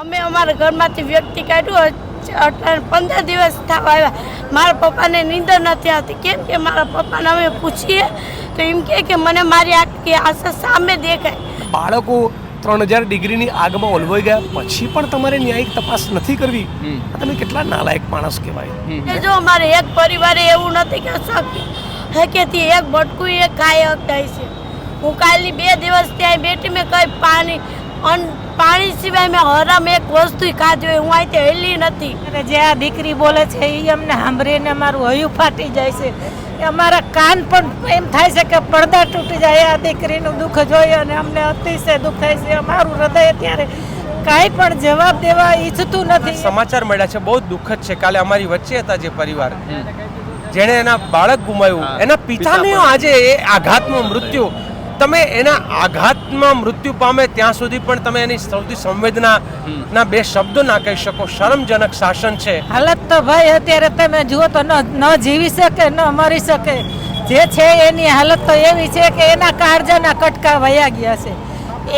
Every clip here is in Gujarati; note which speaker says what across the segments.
Speaker 1: અમે અમારા ઘરમાંથી વ્યક્તિ કાઢ્યું. પંદર દિવસ થવા આવ્યા. મારા પપ્પાને નીંદર નથી આવતી. કેમ કે મારા પપ્પાને અમે પૂછીએ તો એમ કે કે મને મારી આખી આશા સામે દેખાય.
Speaker 2: બાળકો ત્રણ હજાર ડિગ્રીની આગમાં ઓલવાઈ ગયા. પછી પણ તમારે ન્યાયિક તપાસ નથી કરવી. તમે કેટલા નાલાયક માણસ કહેવાય.
Speaker 1: એ જો અમારે એક પરિવારે એવું નથી કે શક્ય હકેથી એક બટકું એક ખાઈ હકતાય છે. હું કાલની બે દિવસ ત્યાં બેઠી મેં કઈ પાણી અન પાણી સિવાય મેં હરામ એક વસ્તુ ખાધી હોય હું અહીંથી હેલી નથી.
Speaker 3: અને જે આ દીકરી બોલે છે એ અમને સાંભળીને અમારું હયું ફાટી જાય છે. અમારા કાન પણ એમ થાય છે કે પડદા તૂટી જાય આ દીકરીનું દુઃખ જોઈ અને અમને અતિશય દુઃખ થાય છે. અમારું હૃદય અત્યારે કાંઈ પણ જવાબ દેવા ઈચ્છતું નથી.
Speaker 4: સમાચાર મળ્યા છે બહુ દુઃખદ છે. કાલે અમારી વચ્ચે હતા જે પરિવાર. જેણે એના બાળક ગુમાવ્યું. એના પિતાને આજે એ આઘાતમાં મૃત્યુ. તમે એના આઘાતમાં મૃત્યુ પામે ત્યાં સુધી પણ તમે એની સૌથી સંવેદના ના બે શબ્દો ના કહી શકો. શરમજનક શાસન છે.
Speaker 3: હાલત તો ભાઈ અત્યારે તમે જુઓ તો ન ન જીવી શકે ન મરી શકે. જે છે એની હાલત તો એવી છે કે એના કાળજાના કટકા વયા ગયા છે.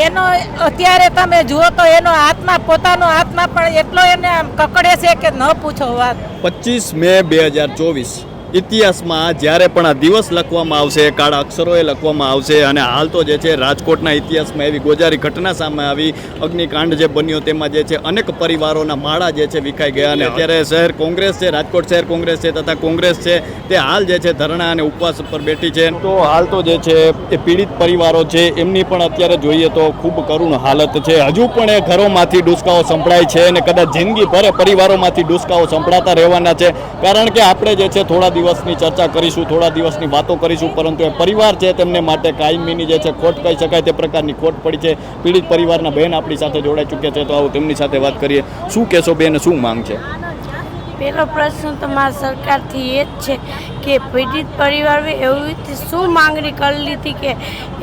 Speaker 3: એનો અત્યારે તમે જુઓ તો એનો આત્મા પોતાનો આત્મા પણ એટલો એને આમ કકડે છે કે ન પૂછો વાત.
Speaker 5: પચીસ મે બે હજાર ચોવીસ. ઇતિહાસમાં જ્યારે પણ આ દિવસ લખવામાં આવશે, કાળા અક્ષરોએ લખવામાં આવશે અને હાલ તો જે છે રાજકોટના ઇતિહાસમાં એવી ગોજારી ઘટના સામે આવી. અગ્નિકાંડ જે બન્યો તેમાં જે છે અનેક પરિવારોના માળા જે છે વિખાઈ ગયા અને અત્યારે શહેર કોંગ્રેસ છે, રાજકોટ શહેર કોંગ્રેસ છે તથા કોંગ્રેસ છે તે હાલ જે છે ધરણા અને ઉપવાસ પર બેઠી છે. તો હાલ તો જે છે એ પીડિત પરિવારો છે એમની પણ અત્યારે જોઈએ તો ખૂબ કરુણ હાલત છે. હજુ પણ એ ઘરોમાંથી ડુસકાઓ સંભળાય છે અને કદાચ જિંદગીભર પરિવારોમાંથી ડુસકાઓ સંભળાતા રહેવાના છે. કારણ કે આપણે જે છે થોડા દિવસની ચર્ચા કરીશું થોડા દિવસની વાતો કરીશું પરંતુ એ પરિવાર છે તેમને માટે કાયમીની જે છે ખોટ કહી શકાય તે પ્રકારની ખોટ પડી છે. પીડિત પરિવારના બહેન આપણી સાથે જોડાઈ ચૂક્યા છે તો આવું તેમની સાથે વાત કરીએ. શું કહેશો બેન શું માંગ છે?
Speaker 1: પહેલો પ્રશ્ન તો મારા સરકારથી એ જ છે કે પીડિત પરિવારે એવી રીતે શું માંગણી કરી લીધી કે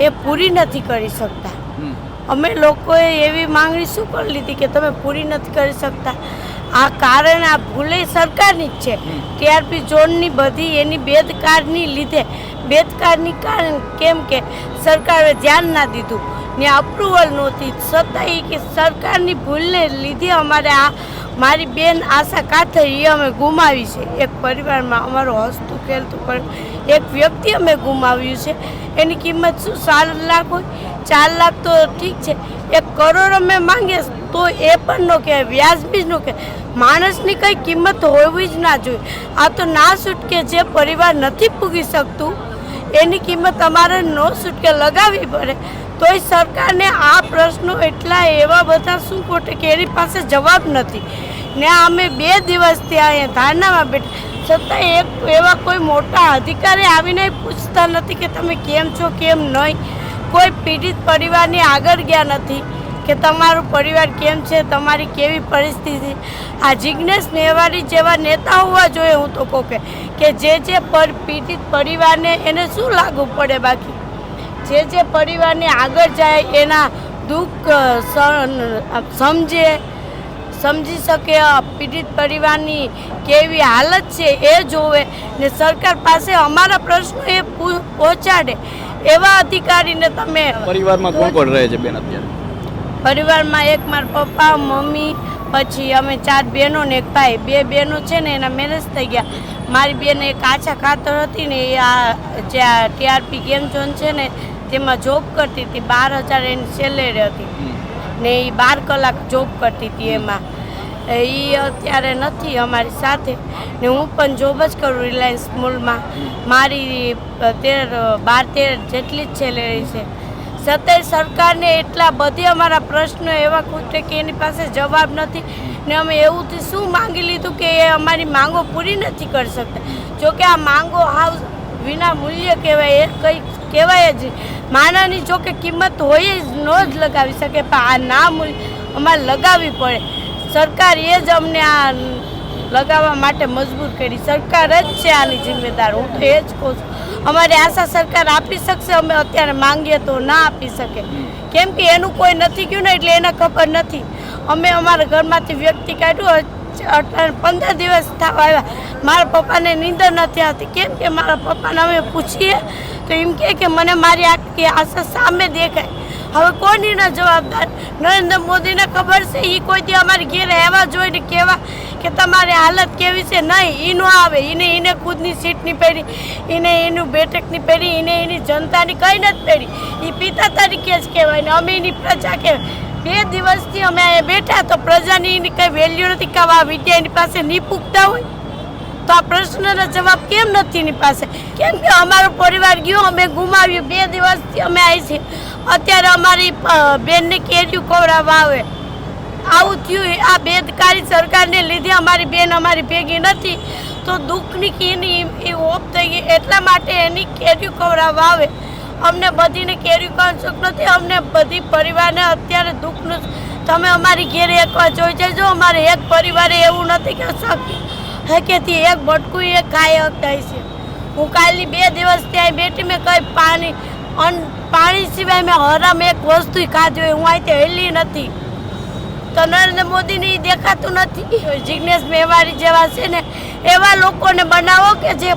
Speaker 1: એ પૂરી નથી કરી શકતા? અમે લોકોએ એવી માંગણી શું કરી લીધી કે તમે પૂરી નથી કરી શકતા? આ કારણ આ ભૂલે સરકારની જ છે. ટીઆરપી ઝોનની બધી એની બેદકારની લીધે બેદકારની કારણ કેમ કે સરકારે ધ્યાન ના દીધું ને અપ્રુવલ નહોતી. છતાંય કે સરકારની ભૂલને લીધે અમારે આ મારી બેન આશા કાથર એ અમે ગુમાવી છે. એક પરિવારમાં અમારું હસતું ખેલતું પણ એક વ્યક્તિ અમે ગુમાવ્યું છે. એની કિંમત શું? ચાર લાખ હોય? ચાર લાખ તો ઠીક છે. એક કરોડ અમે માંગીએ તો એ પણ ન કહેવાય વ્યાજબી જ ન કહેવાય માણસની કંઈ કિંમત હોવી જ ના જોઈએ. આ તો ના છૂટકે જે પરિવાર નથી પૂગી શકતું, એની કિંમત અમારે ન છૂટકે લગાવવી પડે. તોય સરકારને આ પ્રશ્નો એટલા એવા બધા શું ખોટે કે એની પાસે જવાબ નથી. ને અમે બે દિવસથી અહીંયા ધારણામાં બેઠા. છતાં એક એવા કોઈ મોટા અધિકારી આવીને પૂછતા નથી કે તમે કેમ છો, કેમ નહીં. કોઈ પીડિત પરિવારની આગળ ગયા નથી. કે તમારું પરિવાર કેમ છે, તમારી કેવી પરિસ્થિતિ? આ જિજ્ઞેશ મેવાડી જેવા નેતા હોવા જોઈએ હું તો કહું કે જે જે પર પીડિત પરિવારને એને શું લાગુ પડે બાકી? જે જે પરિવારને આગળ જાય, એના દુઃખ સમજે, સમજી શકે પીડિત પરિવારની કેવી હાલત છે એ જોવે ને સરકાર પાસે અમારા પ્રશ્નો એ પહોંચાડે એવા અધિકારીને તમે
Speaker 5: પરિવારમાં કોણ કોણ રહે છે બેન અત્યારે?
Speaker 1: પરિવારમાં એક મારા પપ્પા, મમ્મી, પછી અમે ચાર બહેનો ને એક ભાઈ. બે બહેનો છે ને એના મેરેજ થઈ ગયા. મારી બેન એક આછા ખાતર હતી ને એ આ જે આ ટીઆરપી ગેમ ઝોન છે ને તેમાં જોબ કરતી હતી. બાર હજાર એની સેલેરી હતી. ને એ બાર કલાક જોબ કરતી હતી એમાં. એ અત્યારે નથી અમારી સાથે. ને હું પણ જોબ જ કરું રિલાયન્સ મોલમાં મારી તેર બાર તેર જેટલી જ સેલેરી છે. છતાંય સરકારને એટલા બધી અમારા પ્રશ્નો એવા ખૂટે કે એની પાસે જવાબ નથી. ને અમે એવુંથી શું માંગી લીધું કે એ અમારી માંગો પૂરી નથી કરી શકતા. જોકે આ માંગો હાવ વિના મૂલ્ય કહેવાય, એ કંઈ કહેવાય જ માનાની જોકે કિંમત હોય જ, ન જ લગાવી શકે, પણ આ ના મૂલ્ય અમારે લગાવવી પડે. સરકાર એ જ અમને આ લગાવવા માટે મજબૂર કરી. સરકાર જ છે આની જિમ્મેદાર. હું તો એ જ કહું છું. અમારી આશા સરકાર આપી શકશે, અમે અત્યારે માંગીએ તો ના આપી શકે. કેમ કે એનું કોઈ નથી ગયું ને એટલે એને ખબર નથી. અમે અમારા ઘરમાંથી વ્યક્તિ કાઢ્યું પંદર દિવસ થવા આવ્યા. મારા પપ્પાને નીંદર નથી આવતી. કેમ કે મારા પપ્પાને અમે પૂછીએ, તો એમ કે મને મારી આખી આશા સામે દેખાય. હવે કોની ના જવાબદાર? નરેન્દ્ર મોદીને ખબર છે એ કોઈ દી અમારી ઘેર એવા જોઈને કહેવા કે તમારી હાલત કેવી છે? નહીં એ ન આવે. એને એને ખુદની સીટની પહેરી એને એનું બેઠકની પહેરી એને એની જનતાની કંઈ નથી પહેરી. એ પિતા તરીકે જ કહેવાય ને અમે એની પ્રજા કહેવાય બે દિવસથી અમે અહીંયા બેઠા તો પ્રજાની એની કંઈ વેલ્યુ નથી કે આ વિદ્યા એની પાસે નહીં પૂગતા હોય? તો આ પ્રશ્નનો જવાબ કેમ નથી એની પાસે? કેમ કે અમારો પરિવાર ગયો, અમે ગુમાવ્યું. બે દિવસથી અમે આવી છીએ. અત્યારે અમારી બેનને કેરીયું ખવડાવવા આવે. આવું થયું આ બેદકારી સરકારને લીધે અમારી બેન અમારી ભેગી નથી. તો દુઃખની કીની એ ઓફ થઈ ગઈ, એટલા માટે એની કેરીયું ખવડાવવા આવે. અમને બધીને કેર્યું કરવાનું સુખ નથી, અમને બધી પરિવારને અત્યારે દુઃખનું તમે અમારી ઘેરે એકવાર જોઈ જજો, અમારે એક પરિવારે એવું નથી કે શક્ય હકેથી એક ભટકું એક ખાઈ શકતા છે. હું કાલની બે દિવસ ત્યાં બેઠી, મેં કંઈ પાણી અન પાણી સિવાય મેં હરામ એક વસ્તુ ખાધી હોય, હું અહીંથી હેલી નથી. તો નરેન્દ્ર મોદીને એ દેખાતું નથી. જિગ્નેશ મેવાડી જેવા છે ને, એવા લોકોને બનાવો કે જે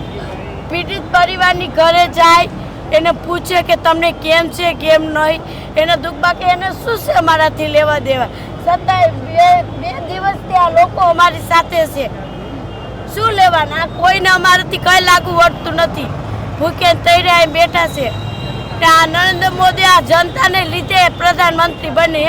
Speaker 1: પીડિત પરિવારની ઘરે જાય, એને પૂછે કે તમને કેમ છે, કેમ નહીં, એને દુઃખ બાકી એને શું છે અમારાથી લેવા દેવા? છતાંય બે બે દિવસથી આ લોકો અમારી સાથે છે. શું લેવાના? કોઈને અમારાથી કંઈ લાગુ પડતું નથી. ભૂખે તૈયાર બેઠા છે. ને આ નરેન્દ્ર મોદી આ જનતાને લીધે પ્રધાનમંત્રી બને.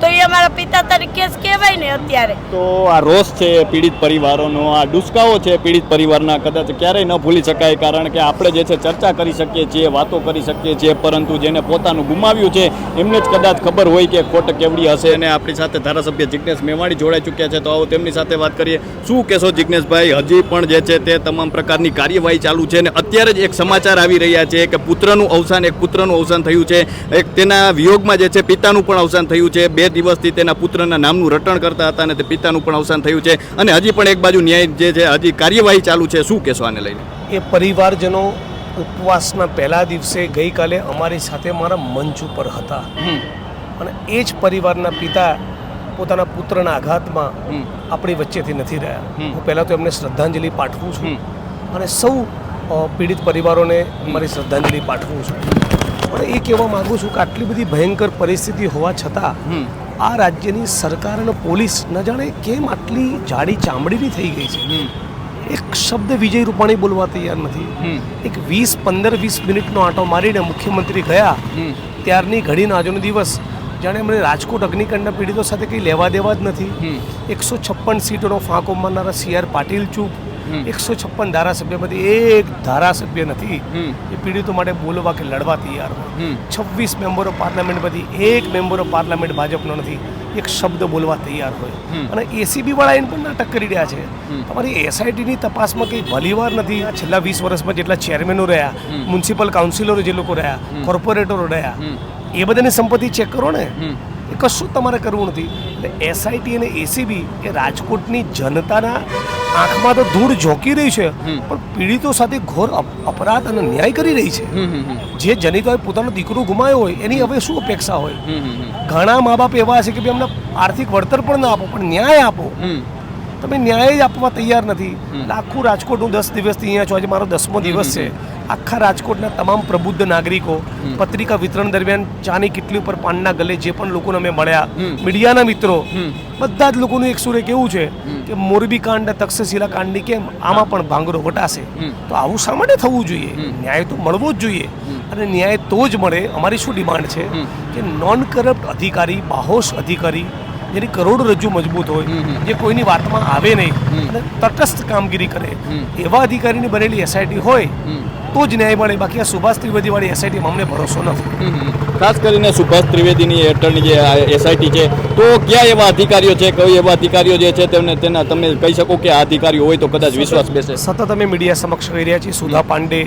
Speaker 1: તો એ અમારા પિતા તરીકે જ કહેવાય ને અત્યારે.
Speaker 5: તો આ રોષ છે પીડિત પરિવારોનો, આ ડુસકાઓ છે પીડિત પરિવારના, કદાચ ક્યારેય ન ભૂલી શકાય કારણ કે આપણે જે છે ચર્ચા કરી શકીએ છીએ, વાતો કરી શકીએ છીએ, પરંતુ જેને પોતાનું ગુમાવ્યું છે, એમને જ કદાચ ખબર હોય કે ખોટ કેવડી હશે. અને આપણી સાથે ધારાસભ્ય જિજ્ઞેશ મેવાણી જોડાઈ ચૂક્યા છે. તો આવો તેમની સાથે વાત કરીએ. શું કહેશો જિજ્ઞેશભાઈ હજી પણ જે છે તે તમામ પ્રકારની કાર્યવાહી ચાલુ છે અને અત્યારે જ એક સમાચાર આવી રહ્યા છે. કે પુત્રનું અવસાન, એક પુત્રનું અવસાન થયું છે. એક તેના વિયોગમાં જે છે પિતાનું પણ અવસાન થયું છે. બે દિવસથી તેના પુત્રના નામનું રટણ કરતા હતા અને તે પિતાનું પણ અવસાન થયું છે. અને હજી પણ એક બાજુ ન્યાય જે છે હજી કાર્યવાહી ચાલુ છે. શું કહેશો આને લઈને?
Speaker 2: એ પરિવારજનો ઉપવાસના પહેલા દિવસે ગઈકાલે અમારી સાથે મારા મંચ ઉપર હતા. અને એ જ પરિવારના પિતા પોતાના પુત્રના આઘાતમાં આપણી વચ્ચેથી નથી રહ્યા. હું પહેલાં તો એમને શ્રદ્ધાંજલિ પાઠવું છું અને સૌ પીડિત પરિવારોને મારી શ્રદ્ધાંજલિ પાઠવું છું. પણ એ કહેવા માગું છું કે આટલી બધી ભયંકર પરિસ્થિતિ હોવા છતાં આ રાજ્યની સરકાર અને પોલીસ ન જાણે કેમ આટલી જાડી ચામડીની થઈ ગઈ છે. એક શબ્દ વિજય રૂપાણી બોલવા તૈયાર નથી. એક વીસ પંદર વીસ મિનિટનો આંટો મારીને મુખ્યમંત્રી ગયા. ત્યારની ઘડીનો આજનો દિવસ. જાણે એમણે રાજકોટ અગ્નિકાંડના પીડિતો સાથે કંઈ લેવા દેવા જ નથી. એકસો છપ્પન સીટોનો ફાંકો મારનારા સી આર પાટીલ ચૂપ. એકસો છપ્પન ધારાસભ્યમાંથી એક ધારાસભ્ય નથી. એ પીડિતો માટે બોલવા કે લડવા તૈયાર હોય. છવ્વીસ મેમ્બરો પાર્લામેન્ટમાંથી એક મેમ્બરો પાર્લામેન્ટ ભાજપનો નથી. એક શબ્દ બોલવા તૈયાર હોય. અને એસીબી વાળા એને પણ નાટક કરી રહ્યા છે. તમારી એસઆઈટીની તપાસમાં કંઈ ભલીવાર નથી. આ છેલ્લા વીસ વર્ષમાં જેટલા ચેરમેનો રહ્યા મ્યુનિસિપલ કાઉન્સિલરો જે લોકો રહ્યા કોર્પોરેટરો રહ્યા એ બધાની સંપત્તિ ચેક કરો ને. એ કશું તમારે કરવું નથી. એટલે એસઆઈટી અને એસીબી એ રાજકોટની જનતાના આંખમાં તો ધૂળ ઝોકી રહી છે પણ પીડિતો સાથે ઘોર અપ- અપરાધ અને ન્યાય કરી રહી છે. જે જનિતાએ પોતાનો દીકરો ગુમાયો હોય એની હવે શું અપેક્ષા હોય? ઘણા મા બાપ એવા છે કે ભાઈ અમને આર્થિક વળતર પણ ના આપો પણ ન્યાય આપો. તમે ન્યાય જ આપવા તૈયાર નથી. આખું રાજકોટ હું દસ દિવસથી અહીંયા છું. આજે મારો દસમો દિવસ છે. આખા રાજકોટના તમામ પ્રબુદ્ધ નાગરિકો પત્રિકા વિતરણ દરમિયાન ચાની કિટલી ઉપર પાનના ગલે જે પણ લોકોને અમે મળ્યા મીડિયાના મિત્રો બધા જ લોકોનું એક સુરે કેવું છે કે મોરબી કાંડ તક્ષશિલા કાંડની કેમ આમાં પણ ભાંગરો વટાશે. તો આવું શા માટે થવું જોઈએ? ન્યાય તો મળવો જ જોઈએ. અને ન્યાય તો જ મળે. અમારી શું ડિમાન્ડ છે? કે નોન કરપ્ટ અધિકારી બાહોશ અધિકારી જેની કરોડરજ્જુ મજબૂત હોય જે કોઈની વાતમાં આવે નહીં અને તટસ્થ કામગીરી કરે. એવા અધિકારીની બનેલી એસઆઈટી હોય તો જ ન્યાય મળે. બાકી આ સુભાષ ત્રિવેદી વાળી એસઆઈટીમાં અમને ભરોસો નથી.
Speaker 5: ખાસ કરીને સુભાષ ત્રિવેદીની હેઠળની જે એસઆઈટી છે તો ક્યાં એવા અધિકારીઓ છે કઈ એવા અધિકારીઓ જે છે તેમને તેના તમે કહી શકો કે આ અધિકારીઓ હોય તો કદાચ વિશ્વાસ બેસે.
Speaker 2: સતત અમે મીડિયા સમક્ષ કહી રહ્યા છીએ. સુધા પાંડે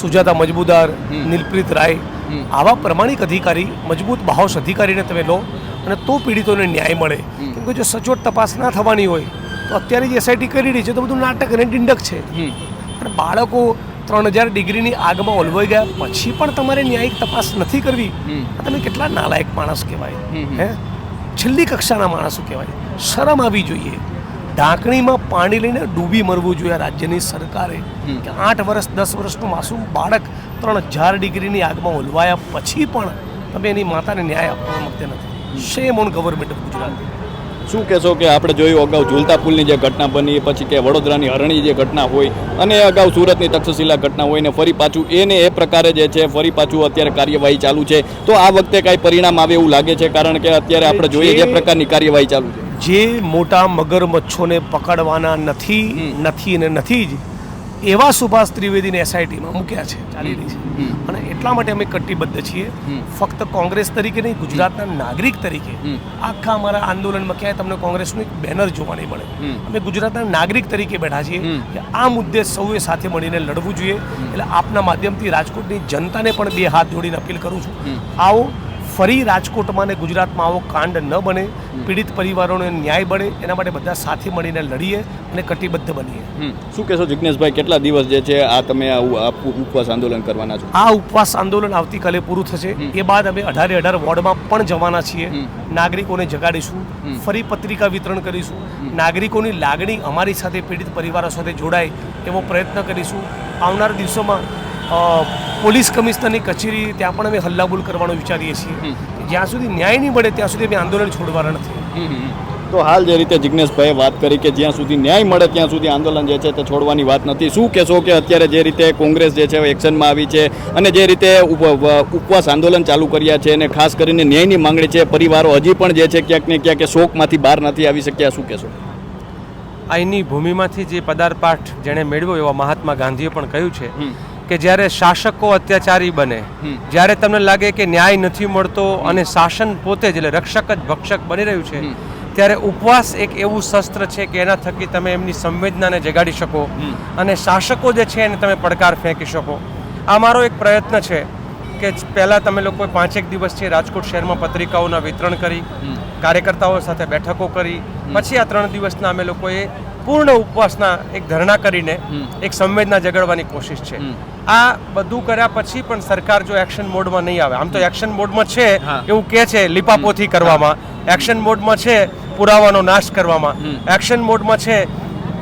Speaker 2: સુજાતા મજબૂદાર નીલપ્રીત રાય આવા પ્રમાણિક અધિકારી મજબૂત બાહોશ અધિકારીને તમે લો અને તો પીડિતોને ન્યાય મળે. કેમ કે જો સચોટ તપાસ ના થવાની હોય તો અત્યારે જે એસઆઈટી કરી રહી છે તો બધું નાટક અને ડિંડક છે. અને બાળકો ત્રણ હજાર ડિગ્રીની આગમાં ઓલવાઈ ગયા. પછી પણ તમારે ન્યાયિક તપાસ નથી કરવી. તમે કેટલા નાલાયક માણસ કહેવાય. હે? છેલ્લી કક્ષાના માણસો કહેવાય. શરમ આવી જોઈએ. ઢાંકણીમાં પાણી લઈને ડૂબી મરવું જોઈએ રાજ્યની સરકારે. કે આઠ વર્ષ દસ વર્ષનું માસૂમ બાળક ત્રણ હજાર ડિગ્રીની આગમાં ઓલવાયા. પછી પણ તમે એની માતાને ન્યાય આપવા માંગતા નથી. Shame on government of Gujarat
Speaker 5: શું કહેશો કે આપણે જોયું અગાઉ ઝુલતા પુલની જે ઘટના બની પછી કે વડોદરાની હરણી જે ઘટના હોય અને અગાઉ સુરતની તક્ષશિલા ઘટના હોય ને ફરી પાછું એને એ પ્રકારે જે છે ફરી પાછું અત્યારે કાર્યવાહી ચાલુ છે. તો આ વખતે કાંઈ પરિણામ આવે એવું લાગે છે? કારણ કે અત્યારે આપણે જોઈએ જે પ્રકારની કાર્યવાહી ચાલુ છે.
Speaker 2: જે મોટા મગરમચ્છોને પકડવાના નથી નથી ને નથી જ એવા સુભાષ ત્રિવેદીને એસઆઈટીમાં મૂક્યા છે ચાલી રહી છે. અને એટલા માટે અમે કટિબદ્ધ છીએ. ફક્ત કોંગ્રેસ તરીકે નહીં ગુજરાતના નાગરિક તરીકે. આખા અમારા આંદોલનમાં ક્યાંય તમને કોંગ્રેસનું એક બેનર જોવા નહીં મળે. અમે ગુજરાતના નાગરિક તરીકે બેઠા છીએ કે આ મુદ્દે સૌએ સાથે મળીને લડવું જોઈએ. એટલે આપના માધ્યમથી રાજકોટની જનતાને પણ બે હાથ જોડીને અપીલ કરું છું. આવો ફરી રાજકોટમાં ને ગુજરાતમાં આવો કાંડ ન બને પીડિત પરિવારોને ન્યાય બને એના માટે બધા સાથે મળીને લડીએ અને કટિબદ્ધ બનીએ.
Speaker 5: શું કહેશો જિજ્ઞેશભાઈ કેટલા દિવસ જે છે આ તમે ઉપવાસ આંદોલન કરવાના છો?
Speaker 2: આ ઉપવાસ આંદોલન આવતીકાલે પૂરું થશે. એ બાદ અમે અઢારે અઢાર વોર્ડમાં પણ જવાના છીએ. નાગરિકોને જગાડીશું. ફરી પત્રિકા વિતરણ કરીશું. નાગરિકોની લાગણી અમારી સાથે પીડિત પરિવારો સાથે જોડાય એવો પ્રયત્ન કરીશું. આવનાર દિવસોમાં પોલીસ કમિશનરની કચેરી ત્યાં પણ અમે હલ્લાબોલ કરવાનું વિચારીએ છીએ. જ્યાં સુધી ન્યાય નહીં મળે ત્યાં સુધી અમે આંદોલન છોડવાના નથી.
Speaker 5: તો હાલ જે રીતે જિજ્ઞેશભાઈએ વાત કરી કે જ્યાં સુધી ન્યાય મળે ત્યાં સુધી આંદોલન જે છે તે છોડવાની વાત નથી. શું કહેશો કે અત્યારે જે રીતે કોંગ્રેસ જે છે એક્શનમાં આવી છે અને જે રીતે ઉપવાસ આંદોલન ચાલુ કર્યા છે અને ખાસ કરીને ન્યાયની માંગણી છે પરિવારો હજી પણ જે છે ક્યાંક ને ક્યાંક શોકમાંથી બહાર નથી આવી શક્યા. શું કહેશો?
Speaker 4: અહીંની ભૂમિમાંથી જે પદાર્પાઠ જેણે મેળવ્યો એવા મહાત્મા ગાંધીએ પણ કહ્યું છે કે જ્યારે શાસકો અત્યાચારી બને જ્યારે તમને લાગે કે ન્યાય નથી મળતો અને શાસન પોતે જ એટલે રક્ષક જ ભક્ષક બની રહ્યું છે ત્યારે ઉપવાસ એક એવું શસ્ત્ર છે કે એના થકી તમે એમની સંવેદનાને જગાડી શકો અને શાસકો જે છે એને તમે પડકાર ફેંકી શકો. આ મારો એક પ્રયત્ન છે કે પહેલાં તમે લોકોએ પાંચેક દિવસ છે રાજકોટ શહેરમાં પત્રિકાઓના વિતરણ કરી કાર્યકર્તાઓ સાથે બેઠકો કરી પછી આ ત્રણ દિવસના અમે લોકોએ પૂર્ણ ઉપવાસના એક ધરણા કરીને એક સંવેદના જગાડવાની કોશિશ છે. આ બધું કર્યા પછી પણ સરકાર જો એક્શન મોડમાં નહીં આવે આમ તો એક્શન મોડમાં છે એવું કે છે લીપાપોથી કરવામાં. એક્શન મોડમાં છે પુરાવાનો નાશ કરવામાં. એક્શન મોડમાં છે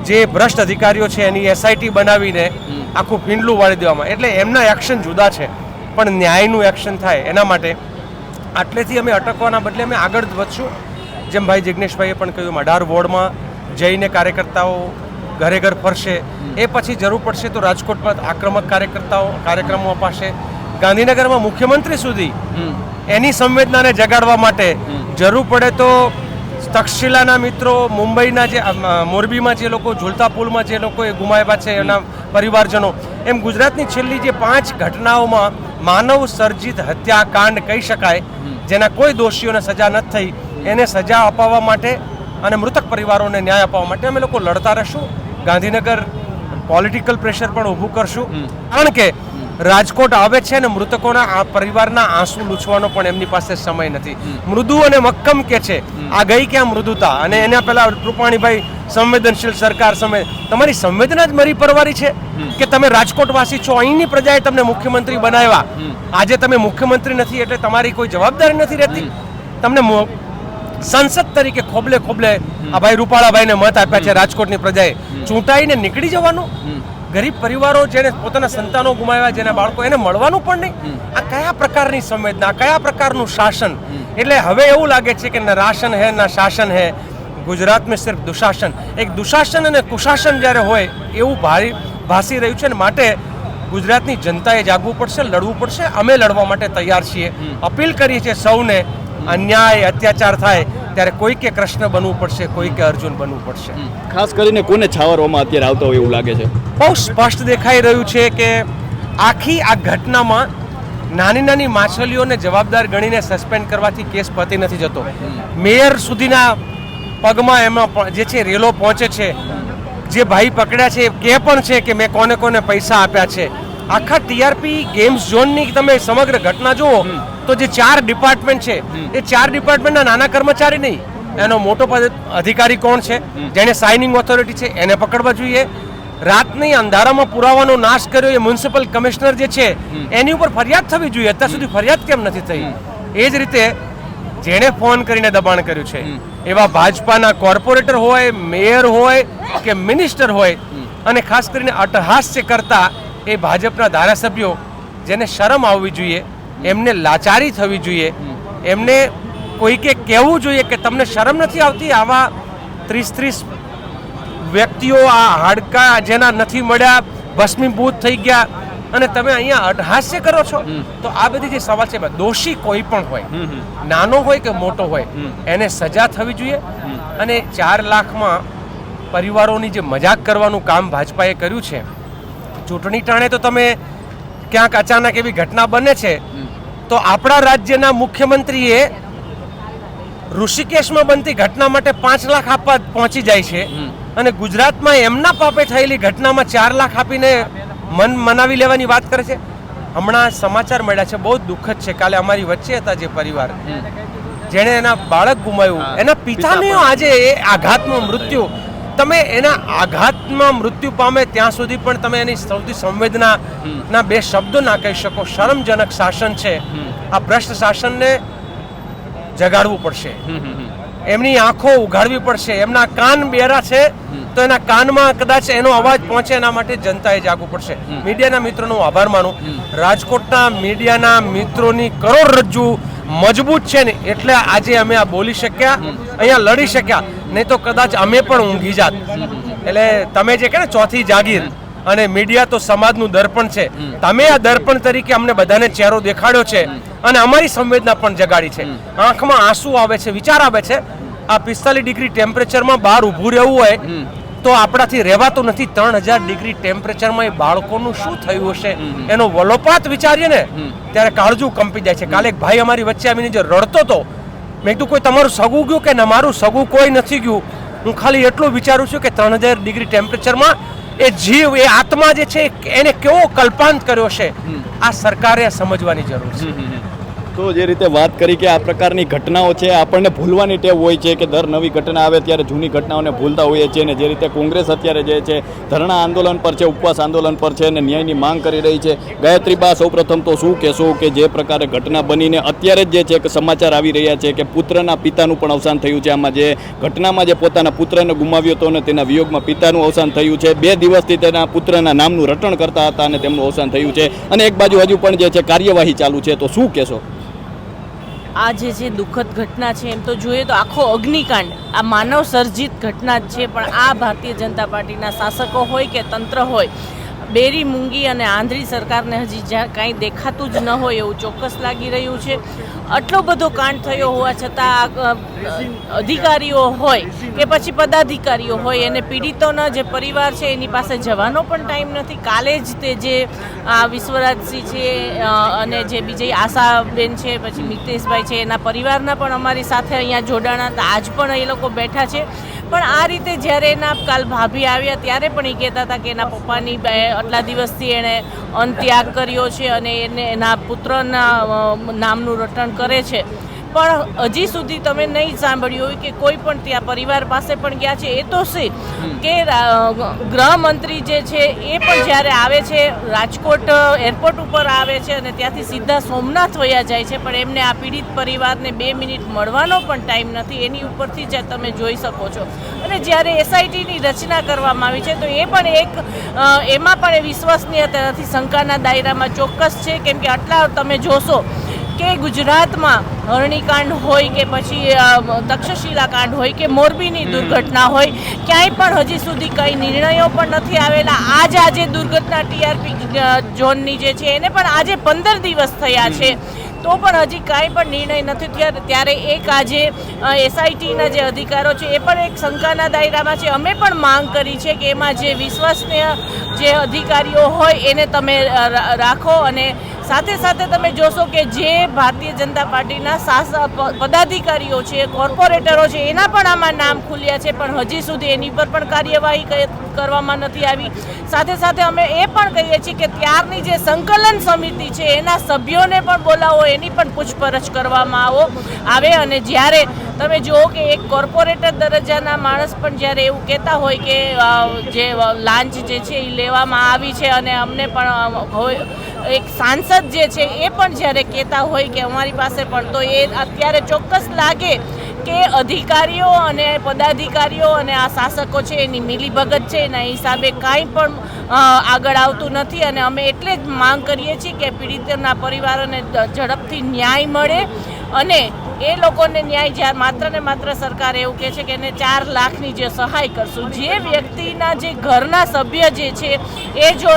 Speaker 4: જે ભ્રષ્ટ અધિકારીઓ છે એની એસઆઈટી બનાવીને આખું ભીંડલું વાળી દેવામાં. એટલે એમના એક્શન જુદા છે પણ ન્યાયનું એક્શન થાય એના માટે. આટલેથી અમે અટકવાના બદલે અમે આગળ વધશું. જેમ ભાઈ જિજ્ઞેશભાઈએ પણ કહ્યું અઢાર વોર્ડમાં જઈને કાર્યકર્તાઓ ઘરે ઘર ફરશે એ પછી જરૂર પડશે તો રાજકોટમાં આક્રમક કાર્યકર્તાઓ કાર્યક્રમો અપાશે. ગાંધીનગરમાં મુખ્યમંત્રી સુધી એની સંવેદનાને જગાડવા માટે જરૂર પડે તો તક્ષશિલાના મિત્રો મુંબઈના જે મોરબીમાં જે લોકો ઝુલતા પુલમાં જે લોકોએ ગુમાવ્યા છે એના પરિવારજનો એમ ગુજરાતની છેલ્લી જે પાંચ ઘટનાઓમાં માનવ સર્જિત હત્યાકાંડ કહી શકાય જેના કોઈ દોષીઓને સજા નથી થઈ એને સજા અપાવવા માટે અને મૃતક પરિવારોને ન્યાય અપાવવા માટે અમે લોકો લડતા રહીશું. ગાંધીનગર પોલિટિકલ પ્રેશર પણ ઊભું કરશું. કારણ કે રાજકોટ આવે છે ને મૃતકોના આ પરિવારના આંસુ લૂછવાનો પણ એમની પાસે સમય નથી. મૃદુ અને મક્કમ કે છે? આ ગઈ ક્યાં મૃદુતા? અને એના પહેલા રૂપાણીભાઈ સંવેદનશીલ સરકાર સમય તમારી સંવેદના જ મરી પરવારી છે? કે તમે રાજકોટવાસી છો અહીંની પ્રજાએ તમને મુખ્યમંત્રી બનાવ્યા? આજે તમે મુખ્યમંત્રી નથી એટલે તમારી કોઈ જવાબદારી નથી રહેતી? તમને સંસદ તરીકે ખોબલે ખોબલે આ ભાઈ રૂપાળાભાઈને મત આપ્યા છે રાજકોટની પ્રજાએ. ચૂંટાઈને નીકળી જવાનું? ગરીબ પરિવારો જેને પોતાના સંતાનો ગુમાવ્યા જેના બાળકો એને મળવાનું પણ નહીં? આ કયા પ્રકારની સંવેદના કયા પ્રકારનું શાસન? એટલે હવે એવું લાગે છે કે ના રાશન હે ના શાસન હે. ગુજરાત મેં સિર્ફ દુશાસન. એક દુશાસન અને કુશાસન જ્યારે હોય એવું ભારી ભાસી રહ્યું છે ને માટે ગુજરાતની જનતાએ જાગવું પડશે લડવું પડશે. અમે લડવા માટે તૈયાર છીએ. અપીલ કરીએ છીએ સૌને અન્યાય અત્યાચાર થાય ત્યારે કોઈકે કૃષ્ણ બનવું પડશે કોઈકે અર્જુન બનવું પડશે.
Speaker 5: ખાસ કરીને કોને છાવરવામાં અત્યારે આવતા હોય એવું લાગે છે?
Speaker 4: બહુ સ્પષ્ટ દેખાઈ રહ્યું છે કે આખી આ ઘટનામાં નાની નાની માછલીઓને જવાબદાર ગણીને સસ્પેન્ડ કરવાથી કેસ પતી નથી જતો. મેયર સુધીના પગમાં એમાં જે છે રેલો પહોંચે છે. જે ભાઈ પકડ્યા છે એ પણ છે કે મેં કોને કોને પૈસા આપ્યા છે. આખા ટીઆરપી ગેમ્સ ઝોનની તમે સમગ્ર ઘટના જુઓ તો જે ચાર ડિપાર્ટમેન્ટ છે એ ચાર ડિપાર્ટમેન્ટના નાના કર્મચારી નહીં એનો મોટો અધિકારી કોણ છે જેને સાઇનિંગ ઓથોરિટી છે એને પકડવા જોઈએ. રાતની અંધારામાં પુરાવાનો નાશ કર્યો એ મ્યુનિસિપલ કમિશનર જે છે એની ઉપર ફરિયાદ થવી જોઈએ. અત્યાર સુધી ફરિયાદ કેમ નથી થઈ? એ જ રીતે જેણે ફોન કરીને દબાણ કર્યું છે. એવા ભાજપાના કોર્પોરેટર હોય મેયર હોય કે મિનિસ્ટર હોય અને ખાસ કરીને અટહાસ્ય કરતા એ ભાજપના ધારાસભ્યો જેને શરમ આવવી જોઈએ એમને લાચારી થવી જોઈએ એમને કોઈકે કહેવું જોઈએ કે તમને શરમ નથી આવતી? આવા ત્રીસ ત્રીસ વ્યક્તિઓ આ હાડકા જેના નથી મળ્યા ભસ્મીભૂત થઈ ગયા અને તમે અહીંયા અટહાસ્ય કરો છો? તો આ બધી જે સવાલ છે દોષી કોઈ પણ હોય નાનો હોય કે મોટો હોય એને સજા થવી જોઈએ અને ચાર લાખમાં પરિવારોની જે મજાક કરવાનું કામ ભાજપાએ કર્યું છે ચૂંટણી ટાણે તો તમે ક્યાંક અચાનક એવી ઘટના બને છે. તો આપણા રાજ્યના મુખ્યમંત્રીએ ઋષિકેશમાં બનતી ઘટના માટે પાંચ લાખ આપવા પહોંચી જાય છે. અને ગુજરાતમાં એમના પાપે થયેલી ઘટનામાં ચાર લાખ આપીને મન મનાવી લેવાની વાત કરે છે. હમણાં સમાચાર મળ્યા છે બહુ દુઃખદ છે. કાલે અમારી વચ્ચે હતા જે પરિવાર. જેણે એના બાળક ગુમાવ્યું. એના પિતાને આજે એ આઘાતમાં મૃત્યુ. તમે એના આઘાતમાં મૃત્યુ પામે ત્યાં સુધી પણ તમે એની સૌથી સંવેદના ના બે શબ્દો ના કહી શકો. શરમજનક શાસન છે. આ ભ્રષ્ટ શાસનને જગાડવું પડશે. એમની આંખો ઉઘાડવી પડશે. એમના કાન બેરા છે તો એના કાનમાં કદાચ એનો અવાજ પહોંચે એના માટે જનતાએ જાગવું પડશે. મીડિયાના મિત્રોનો હું આભાર માનું. રાજકોટના મીડિયાના મિત્રોની કરોડરજ્જુ મજબૂત છે ને એટલે આજે અમે આ બોલી શક્યા અહીંયા લડી શક્યા. નહીં તો કદાચ અમે પણ ઊંઘી જાત. એટલે તમે જે કહે ને ચોથી જાગીર. અને મીડિયા તો સમાજનું દર્પણ છે. તમે આ દર્પણ તરીકે અમને બધાને ચહેરો દેખાડ્યો છે અને અમારી સંવેદના પણ જગાડી છે. આંખમાં આંસુ આવે છે વિચાર આવે છે. આ પિસ્તાલીસ ડિગ્રી ટેમ્પરેચરમાં બહાર ઊભું રહેવું હોય તો આપણાથી રહેવાતું નથી. ત્રણ હજાર ડિગ્રી ટેમ્પરેચરમાં એ બાળકોનું શું થયું હશે? એનો વલોપાત વિચારીએ ને ત્યારે કાળજું કંપી જાય છે. કાલે એક ભાઈ અમારી વચ્ચે આવીને જે રડતો હતો મેં કીધું કોઈ તમારું સગું ગયું કે ના? મારું સગું કોઈ નથી ગયું. હું ખાલી એટલું વિચારું છું કે ત્રણ હજાર ડિગ્રી ટેમ્પરેચરમાં એ જીવ એ આત્મા જે છે એને કેવો કલ્પાંત કર્યો છે આ સરકારે સમજવાની જરૂર છે.
Speaker 5: તો જે રીતે વાત કરી કે આ પ્રકારની ઘટનાઓ છે, આપણને ભૂલવાની ટેવ હોય છે કે દર નવી ઘટના આવે ત્યારે જૂની ઘટનાઓને ભૂલતા હોઈએ છીએ અને જે રીતે કોંગ્રેસ અત્યારે જે છે, ધરણા આંદોલન પર છે, ઉપવાસ આંદોલન પર છે અને ન્યાયની માંગ કરી રહી છે. ગાયત્રીબા સૌપ્રથમ તો શું કહેશો કે જે પ્રકારે ઘટના બનીને અત્યારે જ જે છે કે સમાચાર આવી રહ્યા છે કે પુત્રના પિતાનું પણ અવસાન થયું છે. આમાં જે ઘટનામાં જે પોતાના પુત્રને ગુમાવ્યો હતો અને તેના વિયોગમાં પિતાનું અવસાન થયું છે. બે દિવસથી તેના પુત્રના નામનું રટણ કરતા હતા અને તેમનું અવસાન થયું છે. અને એક બાજુ હજુ પણ જે છે કાર્યવાહી ચાલુ છે. તો શું કહેશો?
Speaker 6: આ જે જે દુઃખદ ઘટના છે એમ તો જોઈએ તો આખો અગ્નિકાંડ, આ માનવ સર્જિત ઘટના જ છે, પણ આ ભારતીય જનતા પાર્ટીના શાસકો હોય કે તંત્ર હોય બેરી મૂંગી અને આંધળી સરકારને હજી જ્યાં કાંઈ દેખાતું જ ન હોય એવું ચોક્કસ લાગી રહ્યું છે. આટલો બધો કાંડ થયો હોવા છતાં અધિકારીઓ હોય કે પછી પદાધિકારીઓ હોય, એને પીડિતોના જે પરિવાર છે એની પાસે જવાનો પણ ટાઈમ નથી. કાલે જ તે જે, આ વિશ્વરાજસિંહ છે અને જે બીજી આશાબેન છે, પછી મિતેશભાઈ છે, એના પરિવારના પણ અમારી સાથે અહીંયા જોડાણા હતા. આજ પણ એ લોકો બેઠા છે. પણ આ રીતે જ્યારે એના કાલ ભાભી આવ્યા ત્યારે પણ એ કહેતા હતા કે એના પપ્પાની બે- આટલા દિવસથી એણે અનત્યાગ કર્યો છે અને એને એના પુત્રના નામનું રટણ કરે છે. પણ હજી સુધી તમે નહીં સાંભળ્યું હોય કે કોઈ પણ ત્યાં પરિવાર પાસે પણ ગયા છે એ તો છે. કે ગૃહમંત્રી જે છે એ પણ જ્યારે આવે છે રાજકોટ એરપોર્ટ ઉપર આવે છે અને ત્યાંથી સીધા સોમનાથ વયા જાય છે પણ એમને આ પીડિત પરિવારને બે મિનિટ મળવાનો પણ ટાઈમ નથી એની ઉપરથી જ તમે જોઈ શકો છો. અને જ્યારે એસઆઈટીની રચના કરવામાં આવી છે તો એ પણ એક એમાં પણ એ વિશ્વસનીયતા નથી શંકાના દાયરામાં ચોક્કસ છે કેમ કે આટલા તમે જોશો કે ગુજરાતમાં હરણીકાંડ હોય કે પછી તક્ષશિલા કાંડ હોય કે મોરબીની દુર્ઘટના હોય ક્યાંય પણ હજી સુધી કંઈ નિર્ણયો પણ નથી આવેલા. આજ આજે દુર્ઘટના ટીઆરપી ઝોનની જે છે એને પણ આજે પંદર દિવસ થયા છે. તો પણ હજી કાંઈ પણ નિર્ણય નથી થયા. ત્યારે એક આજે એસઆઈટીના જે અધિકારો છે એ પણ એક શંકાના દાયરામાં છે. અમે પણ માંગ કરી છે કે એમાં જે વિશ્વસનીય જે અધિકારીઓ હોય એને તમે રાખો અને સાથે સાથે તમે જોશો કે જે ભારતીય જનતા પાર્ટીના શાસક પદાધિકારીઓ છે, કોર્પોરેટરો છે, એના પણ આમાં નામ ખુલ્યા છે, પણ હજી સુધી એની પર પણ કાર્યવાહી કરવામાં નથી આવી. સાથે સાથે અમે એ પણ કહીએ છીએ કે ત્યારની જે સંકલન સમિતિ છે, એના સભ્યોને પણ બોલાવો, એની પણ પૂછપરછ કરવામાં આવો, આવે. અને જ્યારે તમે જુઓ કે એક કોર્પોરેટર દરજ્જાના માણસ પણ જ્યારે એવું કહેતા હોય કે જે લાંચ જે છે એ લેવામાં આવી છે અને અમને પણ હોય, એક સાંસદ જે છે એ પણ જ્યારે કહેતા હોય કે અમારી પાસે પણ, તો એ અત્યારે ચોક્કસ લાગે કે અધિકારીઓ અને પદાધિકારીઓ અને આ શાસકો છે, એની મિલીભગત છે, એના હિસાબે કાંઈ પણ આગળ આવતું નથી અને અમે એટલે જ માંગ કરીએ છીએ કે પીડિતના પરિવારોને ઝડપથી ન્યાય મળે અને એ લોકોને ન્યાય જ્યાં માત્ર ને માત્ર સરકાર એવું કહે છે કે એને ચાર લાખની જે સહાય કરશું. જે વ્યક્તિના જે ઘરના સભ્ય જે છે, એ જો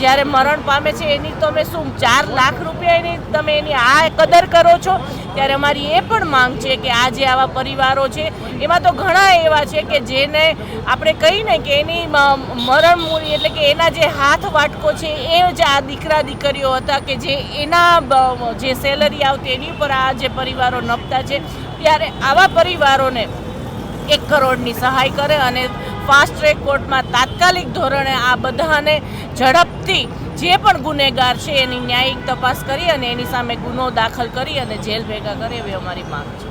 Speaker 6: જ્યારે મરણ પામે છે, એની તમે શું, ચાર લાખ રૂપિયા એની, તમે એની આ કદર કરો છો? ત્યારે અમારી એ પણ માંગ છે કે આ જે આવા પરિવારો છે, એમાં તો ઘણા એવા છે કે જેને આપણે કહીને કે એની મરણ મૂડી એટલે કે એના જે હાથ વાટકો છે, એ જ આ દીકરા દીકરીઓ હતા કે જે એના જે સેલરી આવતી એની ઉપર આ જે પરિવારો નપતા છે, ત્યારે આવા પરિવારોને એક કરોડની સહાય કરે અને ફાસ્ટ ટ્રેક કોર્ટમાં તાત્કાલિક ધોરણે આ બધાને ઝડપથી જે પણ ગુનેગાર છે એની ન્યાયિક તપાસ કરી અને એની સામે ગુનો દાખલ કરી અને જેલ ભેગા કરે એવી અમારી માંગ છે.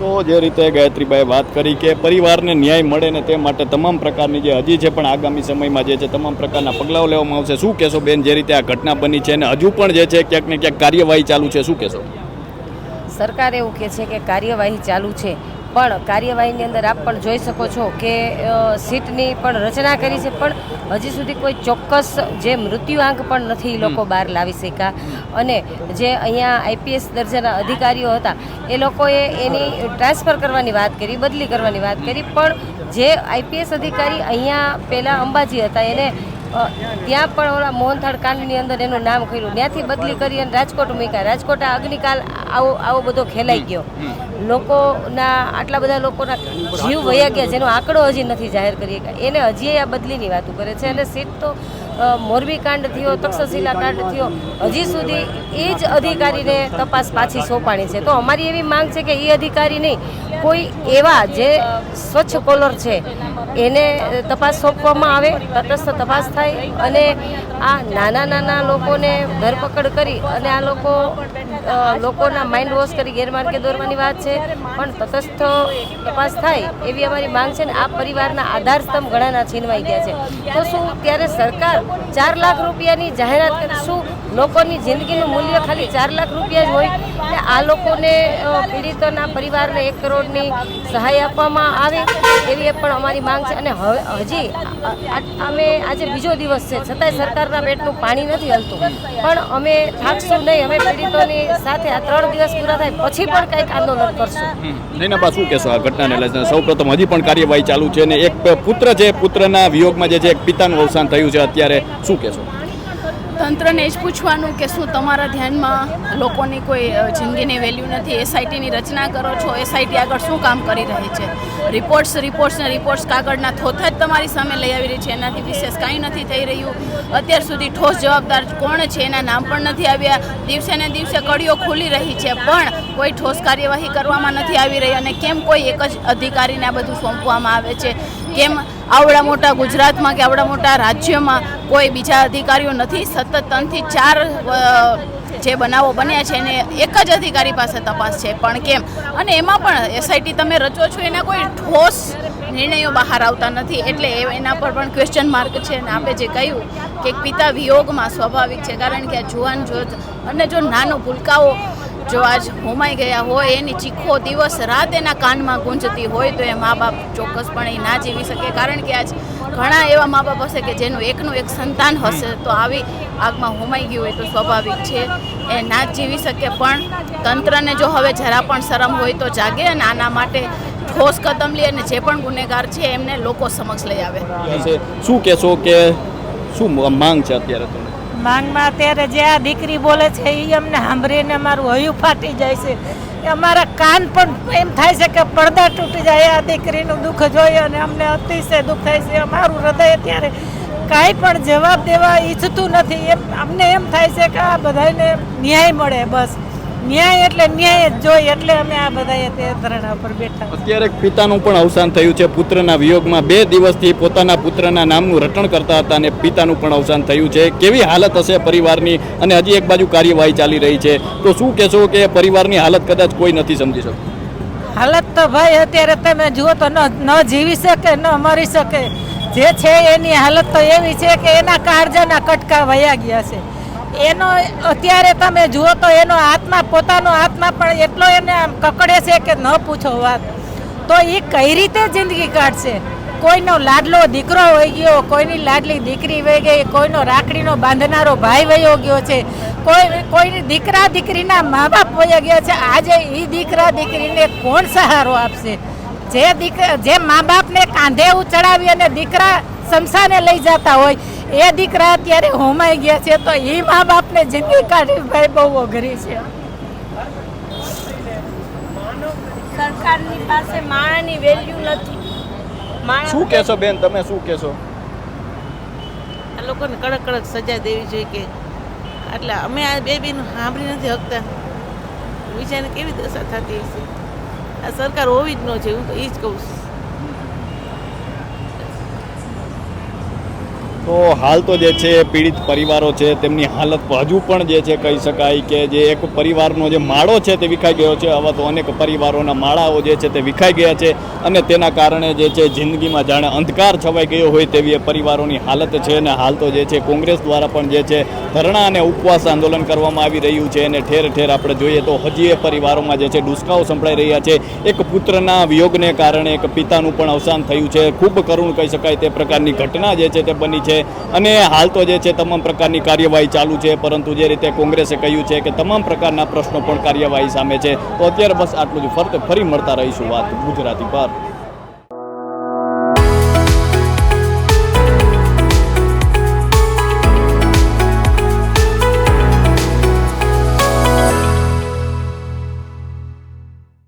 Speaker 5: તો જે રીતે ગાયત્રીબાઈ વાત કરી કે પરિવારને ન્યાય મળે ને તે માટે તમામ પ્રકારની જે હજી છે પણ આગામી સમયમાં જે છે તમામ પ્રકારના પગલાઓ લેવામાં આવશે. શું કહેશો બેન જે રીતે આ ઘટના બની છે અને હજુ પણ જે છે ક્યાંક ને ક્યાંક કાર્યવાહી ચાલુ છે શું કહેશો?
Speaker 7: સરકાર એવું કહે છે કે કાર્યવાહી ચાલુ છે. પણ કાર્યવાહીની અંદર આપ પણ જોઈ શકો છો કે સીટની પણ રચના કરી છે. પણ હજી સુધી કોઈ ચોક્કસ જે મૃત્યુઆંક પણ નથી લોકો બહાર લાવી શક્યા. અને જે અહીંયા આઈપીએસ દરજાના અધિકારીઓ હતા એ લોકોએ એની ટ્રાન્સફર કરવાની વાત કરી બદલી કરવાની વાત કરી. પણ જે આઈપીએસ અધિકારી અહીંયા પહેલાં અંબાજી હતા એને ત્યાં પણ ઓલા મોહનથાળ કાંડની અંદર એનું નામ કર્યું. ત્યાંથી બદલી કરી અને રાજકોટ મૂક્યા. રાજકોટ આ અગ્નિકાલ આવો આવો બધો ખેલાઈ ગયો. લોકોના, આટલા બધા લોકોના જીવ વયા ગયા, જેનો આંકડો હજી નથી જાહેર કરી. એને હજી આ બદલીની વાતો કરે છે. અને સીટ તો મોરબી કાંડ થયો, તક્ષશિલા કાંડ થયો. હજી સુધી એ જ અધિકારીને તપાસ પાછી સોંપાણી છે. તો અમારી એવી માંગ છે કે એ અધિકારી નહીં, કોઈ એવા જે સ્વચ્છ કોલર છે એને તપાસ સોંપવામાં આવે, તટસ્થ તપાસ થાય અને આ નાના નાના લોકોને ધરપકડ કરી અને આ લોકો લોકોના માઇન્ડ વોશ કરી ગેરમાર્ગે દોરવાની વાત છે. પણ તટસ્થ તપાસ થાય એવી અમારી માંગ છે ને આ પરિવારના આધાર સ્તંભ ઘણાના છીનવાઈ ગયા છે. તો શું ત્યારે સરકાર ચાર લાખ રૂપિયાની જાહેરાત કરી? શું લોકોની જિંદગીનું મૂલ્ય ખાલી ચાર લાખ રૂપિયા જ હોય? આ લોકોને પીડિતોના પરિવારને એક કરોડની સહાય આપવામાં આવે? એવી પણ અમારી માંગ છે અને હવે હજી અમે આજે બીજો દિવસ છે, છતાંય સરકારના પેટનું પાણી નથી હલતું. પણ અમે થાકશું નહીં, અમે પીડિતોની સાથે આ ત્રણ દિવસ પૂરા થાય, પછી પણ કંઈક આંદોલન કરશું.
Speaker 5: નૈનાબા શું કહેશો આ ઘટનાને લઈને? સૌપ્રથમ હજી પણ કાર્યવાહી ચાલુ છે અને એક પુત્ર છે, પુત્રના વિયોગમાં જે છે, એક પિતાનું અવસાન થયું છે અત્યારે. શું કહેશો?
Speaker 8: તંત્રને જ પૂછવાનું કે શું તમારા ધ્યાનમાં લોકોની કોઈ જિંદગીની વેલ્યુ નથી? એસઆઈટીની રચના કરો છો? એસઆઈટી આગળ શું કામ કરી રહી છે? રિપોર્ટ્સ રિપોર્ટ્સ ને રિપોર્ટ્સ કાગળના થોથા જ તમારી સામે લઈ આવી રહી છે. એનાથી વિશેષ કાંઈ નથી થઈ રહ્યું. અત્યાર સુધી ઠોસ જવાબદાર કોણ છે? એના નામ પણ નથી આવ્યા. દિવસે ને દિવસે કડીઓ ખુલી રહી છે, પણ કોઈ ઠોસ કાર્યવાહી કરવામાં નથી આવી રહી. અને કેમ કોઈ એક જ અધિકારીને આ બધું સોંપવામાં આવે છે? કેમ આવડા મોટા ગુજરાતમાં કે આવડા મોટા રાજ્યમાં કોઈ બીજા અધિકારીઓ નથી, સતત ત્રણથી ચાર જે બનાવો બન્યા છે એને એક જ અધિકારી પાસે તપાસ છે. પણ કેમ? અને એમાં પણ એસઆઈટી તમે રચો છો એના કોઈ ઠોસ નિર્ણયો બહાર આવતા નથી. એટલે એના પર પણ ક્વેશ્ચન માર્ક છે અને આપણે જે કહ્યું કે પિતા વિયોગમાં સ્વાભાવિક છે. કારણ કે આ જુવાન જોત અને જો નાનો ભૂલકાઓ જો આજ હોમાઈ ગયા હોય, એની ચીખો દિવસ રાત એના કાનમાં ગુંજતી હોય તો એ મા બાપ ચોક્કસપણે ના જીવી શકે. કારણ કે આજ ઘણા એવા મા બાપ હશે કે જેનું એકનું એક સંતાન હશે તો આવી આગમાં હોમાઈ ગયું હોય તો સ્વાભાવિક છે. એ ના જીવી શકે. પણ તંત્રને જો હવે જરા પણ શરમ હોય તો જાગે અને આના માટે ઠોસ કદમ લે અને જે પણ ગુનેગાર છે એમને લોકો સમક્ષ લઈ આવે.
Speaker 5: શું કહેશો કે શું માંગ છે અત્યારે તમને?
Speaker 3: માંગમાં અત્યારે જે આ દીકરી બોલે છે એ અમને સાંભળીને અમારું હયું ફાટી જાય છે. અમારા કાન પણ એમ થાય છે કે પડદા તૂટી જાય, આ દીકરીનું દુઃખ જોઈએ અને અમને અતિશય દુઃખ થાય છે. અમારું હૃદય અત્યારે કાંઈ પણ જવાબ દેવા ઈચ્છતું નથી. એમ અમને એમ થાય છે કે આ બધાને ન્યાય મળે, બસ. ન્યાય એટલે ન્યાય જ જોઈએ એટલે અમે આ બધા તે ધરણા પર બેઠા.
Speaker 5: અત્યારે પિતાનું પણ અવસાન થયું છે. પુત્રના વિયોગમાં બે દિવસથી પોતાના પુત્રના નામનું રટણ કરતા હતા અને પિતાનું પણ અવસાન થયું છે. કેવી હાલત હશે પરિવારની અને હજી એક બાજુ કાર્યવાહી ચાલી રહી છે? તો શું કહેશો કે પરિવારની હાલત કદાચ કોઈ નથી સમજી શકતું?
Speaker 3: હાલત તો ભાઈ અત્યારે તમે જુઓ તો ન ન જીવી શકે ન મરી શકે. જે છે એની હાલત તો એવી છે કે એના કાળજાના કટકા વયા ગયા છે. એનો અત્યારે તમે જુઓ તો એનો આત્મા, પોતાનો આત્મા પણ એટલો એને આમ કકડે છે કે ન પૂછો વાત. તો એ કઈ રીતે જિંદગી કાઢશે? કોઈનો લાડલો દીકરો વહી ગયો, કોઈની લાડલી દીકરી વહી ગઈ, કોઈનો રાખડીનો બાંધનારો ભાઈ વયો ગયો છે, કોઈ, કોઈની દીકરા દીકરીના મા બાપ વયા ગયા છે, આજે એ દીકરા દીકરીને કોણ સહારો આપશે? જે દીકરા જે મા બાપને કાંધે ઉચડાવી અને દીકરા શમશાને લઈ જતા હોય એ દીકરા અત્યારે હોમાઈ ગયા છે તો એ મા બાપને જિંદગી કાઢવી ભાઈ બહુ અઘરી છે.
Speaker 1: સરકારની પાસે માણસની વેલ્યુ નથી.
Speaker 5: શું કહેશો બેન તમે શું કહેશો?
Speaker 6: આ લોકોને કડક કડક સજા દેવી જોઈએ કે એટલે અમે આ બે બેન સાંભળી નથી શકતા. વિચારને કેવી દશા થતી હશે? આ સરકાર હોવી જ ન છે હું તો એ જ કહું છું.
Speaker 5: તો હાલ તો જે છે પીડિત પરિવારો છે, તેમની હાલત હજુ પણ જે છે કહી શકાય કે જે એક પરિવારનો જે માળો છે તે વિખાઈ ગયો છે, આવા તો અનેક પરિવારોના માળાઓ જે છે તે વિખાઈ ગયા છે અને તેના કારણે જે છે જિંદગીમાં જાણે અંધકાર છવાઈ ગયો હોય તેવી એ પરિવારોની હાલત છે અને હાલ તો જે છે કોંગ્રેસ દ્વારા પણ જે છે ધરણા અને ઉપવાસ આંદોલન કરવામાં આવી રહ્યું છે અને ઠેર ઠેર આપણે જોઈએ તો હજી એ પરિવારોમાં જે છે ડુસકાઓ સંભળાઈ રહ્યા છે. એક પુત્રના વિયોગને કારણે એક પિતાનું પણ અવસાન થયું છે. ખૂબ કરુણ કહી શકાય તે પ્રકારની ઘટના જે છે તે બની છે. અને હાલ તો જે છે તમામ પ્રકારની કાર્યવાહી ચાલુ છે, પરંતુ જે રીતે કોંગ્રેસે કહ્યું છે કે તમામ પ્રકારના પ્રશ્નો પણ કાર્યવાહી સામે છે, તો અત્યારે બસ આટલું જ. ફરતે, ફરી મળતા રહીશું વાત ગુજરાતી પર.